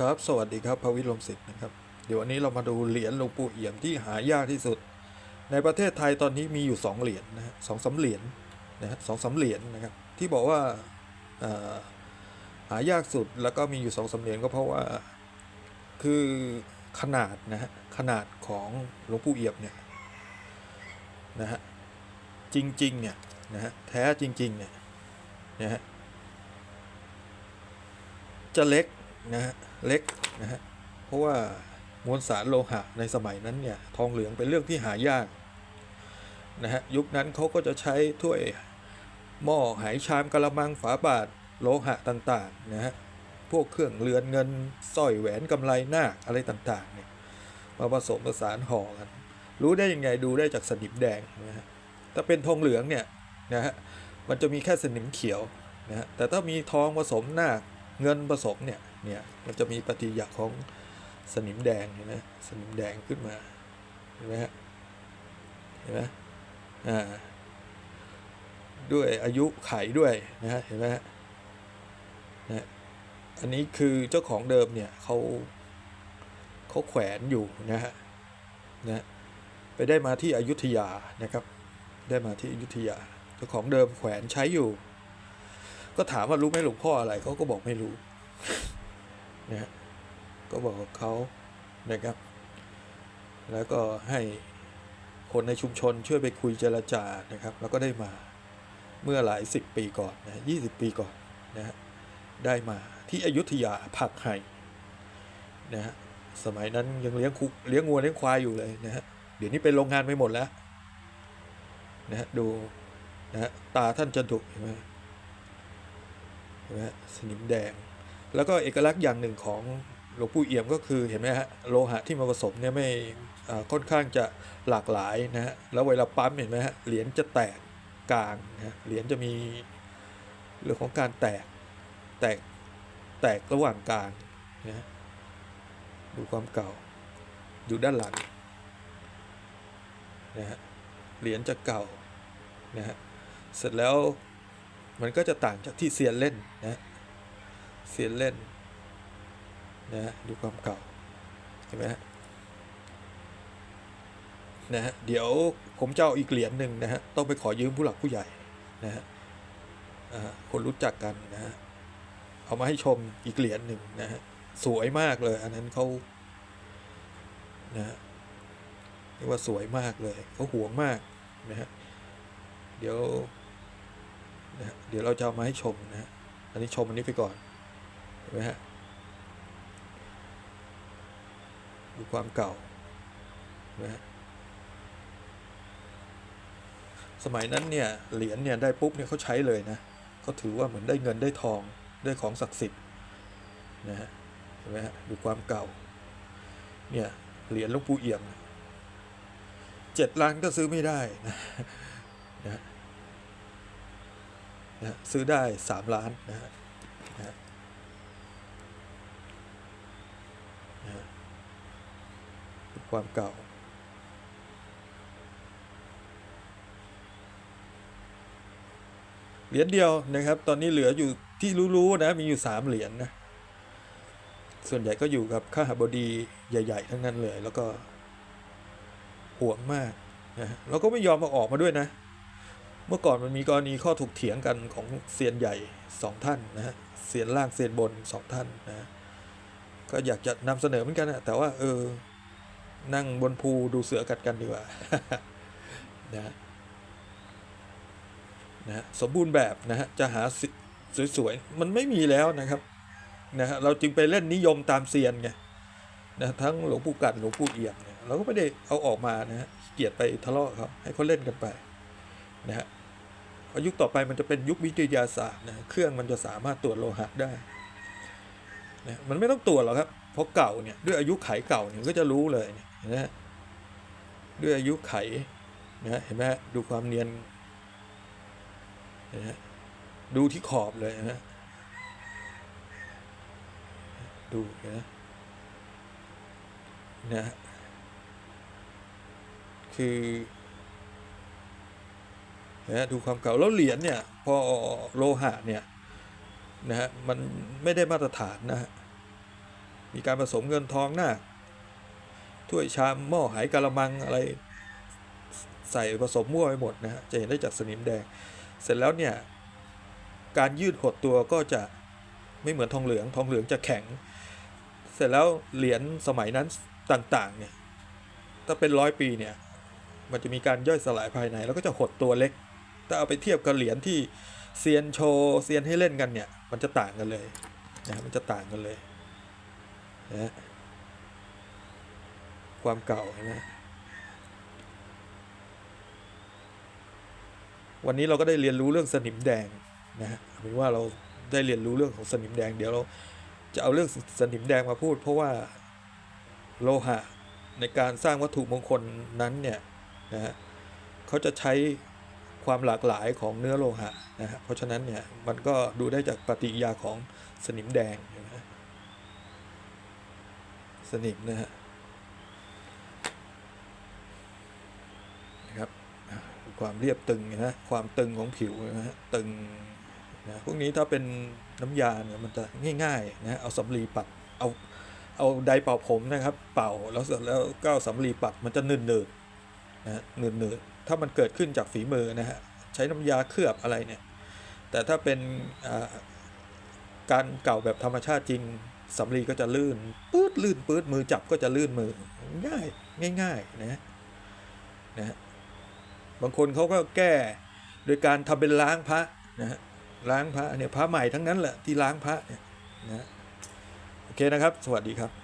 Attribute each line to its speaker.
Speaker 1: ครับสวัสดีครับพวิลมศิษย์นะครับเดี๋ยววันนี้เรามาดูเหรียญหลวงปู่เอี่ยมที่หายากที่สุด ในประเทศไทยตอนนี้มีอยู่สองเหรียญนะฮะสองสามเหรียญนะฮะสองสามเหรียญนะครับที่บอกว่าหายากสุดแล้วก็มีอยู่สองสามเหรียญก็เพราะว่าคือขนาดนะฮะขนาดของหลวงปู่เอี่ยมเนี่ยนะฮะจริงๆเนี่ยนะฮะแท้จริงๆเนี่ยนะฮะจะเล็ก นะฮะเล็กนะฮะเพราะว่ามวลสารโลหะในสมัยนั้นเนี่ยทองเหลืองเป็นเรื่องที่หายากนะฮะยุคนั้นเขาก็จะใช้ถ้วยหม้อไหชามกระมังฝาบาทโลหะต่างๆนะฮะพวกเครื่องเรือนเงินสร้อยแหวนกำไลนาคอะไรต่างๆเนี่ยมาผสมผสานห่อกัน รู้ได้ยังไงดูได้จากสนิมแดงนะฮะถ้าเป็นทองเหลืองเนี่ยนะฮะมันจะมีแค่สนิมเขียวนะฮะแต่ถ้ามีทองผสมนาคเงินผสมเนี่ย เนี่ยมันจะมีปฏิกิริยาของสนิมแดงเห็นไหมสนิมแดงขึ้นมาเห็นไหมฮะเห็นไหมอ่าด้วยอายุไขด้วยนะฮะเห็นไหมฮะนะฮะอันนี้คือเจ้าของเดิมเนี่ยเขาเขาแขวนอยู่นะฮะนะไปได้มาที่อยุธยานะครับ ได้มาที่อยุธยาเจ้าของเดิมแขวนใช้อยู่ ก็ถามว่ารู้ไหมหลวงพ่ออะไรเขาก็บอกไม่รู้ นะก็บอกเขานะครับ แล้วก็ให้คนในชุมชนช่วยไปคุยเจรจานะครับ แล้วก็ได้มาเมื่อหลายสิบปีก่อนนะยี่สิบปีก่อนนะฮะได้มาที่อยุธยาผักไห่นะฮะสมัยนั้นยังเลี้ยงคุเลี้ยงงัวเลี้ยงควายอยู่เลยนะฮะเดี๋ยวนี้เป็นโรงงานไปหมดแล้วนะฮะดูนะฮะตาท่านจะดุเห็นไหมเห็นไหมฮะสนิมแดง แล้วก็เอกลักษณ์อย่างหนึ่งของหลวงปู่เอี่ยมก็คือเห็นไหมฮะโลหะที่มาผสมเนี่ยไม่ค่อนข้างจะหลากหลายนะฮะแล้วเวลาปั๊มเห็นไหมฮะเหรียญจะแตกกลางนะเหรียญจะมีเรื่องของการแตกแตกแตกระหว่างกลางนะดูความเก่าอยู่ด้านหลังนะฮะเหรียญจะเก่านะฮะเสร็จแล้วมันก็จะต่างจากที่เซียนเล่นนะ เซียนเล่นนะฮะดูความเก่าเห็นไหมฮะนะฮะเดี๋ยวผมจะเอาอีกเหรียญหนึ่งนะฮะต้องไปขอยืมผู้หลักผู้ใหญ่นะฮะคนรู้จักกันนะฮะเอามาให้ชมอีกเหรียญหนึ่งนะฮะสวยมากเลย อันนั้นเขานะฮะเรียกว่าสวยมากเลยเขาห่วงมากนะฮะเดี๋ยวนะฮะเดี๋ยวเราจะเอามาให้ชมนะฮะอันนี้ชมอันนี้ไปก่อน เห็นไหมฮะดูความเก่านะฮะสมัยนั้นเนี่ยเหรียญเนี่ยได้ปุ๊บเนี่ยเขาใช้เลยนะเขาถือว่าเหมือนได้เงินได้ทองได้ของศักดิ์สิทธิ์นะฮะเห็นไหมฮะดูความเก่าเนี่ยเหรียญหลวงปู่เอี่ยมเจ็ดล้านก็ซื้อไม่ได้นะนะนะฮะซื้อได้สามล้านนะฮะนะฮะนะฮะ ความเก่า เหรียญเดียวนะครับ ตอนนี้เหลืออยู่ที่รู้ๆนะมีอยู่สามเหรียญนะ ส่วนใหญ่ก็อยู่กับข้าหาบดีใหญ่ ๆ ทั้งนั้นเลย แล้วก็ห่วงมากนะแล้วก็ไม่ยอมมาออกมาด้วยนะ เมื่อก่อนมันมีกรณีข้อถกเถียงกันของเซียนใหญ่สองท่านนะเซียนล่างเซียนบนสองท่านนะฮะก็อยากจะนำเสนอเหมือนกันนะแต่ว่าเออ นั่งบนภูดูเสือกัดกันดีกว่านะฮะนะฮะสมบูรณ์แบบนะฮะจะหาสสวยๆมันไม่มีแล้วนะครับนะฮะเราจึงไปเล่นนิยมตามเซียนไงนะทั้งหลวงปู่กัดหลวงปู่เอี่ยมเนี่ยเราก็ไม่ได้เอาออกมานะฮะเกียดไปทะเลาะเขาให้เขาเล่นกันไปนะฮะเพรายุคต่อไปมันจะเป็นยุควิทยาศาสตร์นะเครื่องมันจะสามารถตรวจโลหะได้นะมันไม่ต้องตรวจหรอกครับเพราะเก่าเนี่ยด้วยอายุไขเก่าเนี่ยก็จะรู้เลยเนี่ย นะด้วยอายุไขนะเห็นไหมดูความเนียนเห็นไหมฮะดูที่ขอบเลยนะดูนไหมนะคือนะดูความเก่าแล้วเหรียญเนี่ย พอโลหะเนี่ยนะฮะมันไม่ได้มาตรฐานนะฮะมีการผสมเงินทองหน้า ถ้วยชามหม้อไหกะละมังอะไร ใส่ผสมมั่วไปหมดนะฮะจะเห็นได้จากสนิมแดง เสร็จแล้วเนี่ยการยืดหดตัวก็จะไม่เหมือนทองเหลือง ทองเหลืองจะแข็ง เสร็จแล้วเหรียญสมัยนั้นต่างๆเนี่ยถ้าเป็นร้อยปีเนี่ยมันจะมีการย่อยสลายภายใน แล้วก็จะหดตัวเล็ก ถ้าเอาไปเทียบกับเหรียญที่เซียนโชว์เซียนให้เล่นกันเนี่ย มันจะต่างกันเลยนะมันจะต่างกันเลยนะ ความเก่านะวันนี้เราก็ได้เรียนรู้เรื่องสนิมแดงนะฮะเอาเป็นว่าเราได้เรียนรู้เรื่องของสนิมแดง เดี๋ยวเราจะเอาเรื่องสนิมแดงมาพูด เพราะว่าโลหะในการสร้างวัตถุมงคลนั้นเนี่ยนะฮะเขาจะใช้ความหลากหลายของเนื้อโลหะนะฮะเพราะฉะนั้นเนี่ยมันก็ดูได้จากปฏิกิริยาของสนิมแดงนะสนิมนะฮะนะครับ ความเรียบตึงนะฮะความตึงของผิวนะฮะตึงนะพวกนี้ถ้าเป็นน้ำยาเนี่ยมันจะง่ายๆนะฮะเอาสำลีปัดเอาเอาไดเป่าผมนะครับ เป่าแล้วเสร็จแล้วก็เอาสำลีปัดมันจะหนืดหนืดนะฮะหนืดหนืดถ้ามันเกิดขึ้นจากฝีมือนะฮะใช้น้ำยาเคลือบอะไรเนี่ยแต่ถ้าเป็นอ่าการเก่าแบบธรรมชาติจริงสำลีก็จะลื่นปื๊ดลื่นปื๊ดมือจับก็จะลื่นมือง่ายง่ายๆนะฮะนะฮะ บางคนเขาก็แก้โดยการทำเป็นล้างพระนะฮะล้างพระเนี่ยพระใหม่ทั้งนั้นแหละที่ล้างพระเนี่ยนะฮะโอเคนะครับ สวัสดีครับ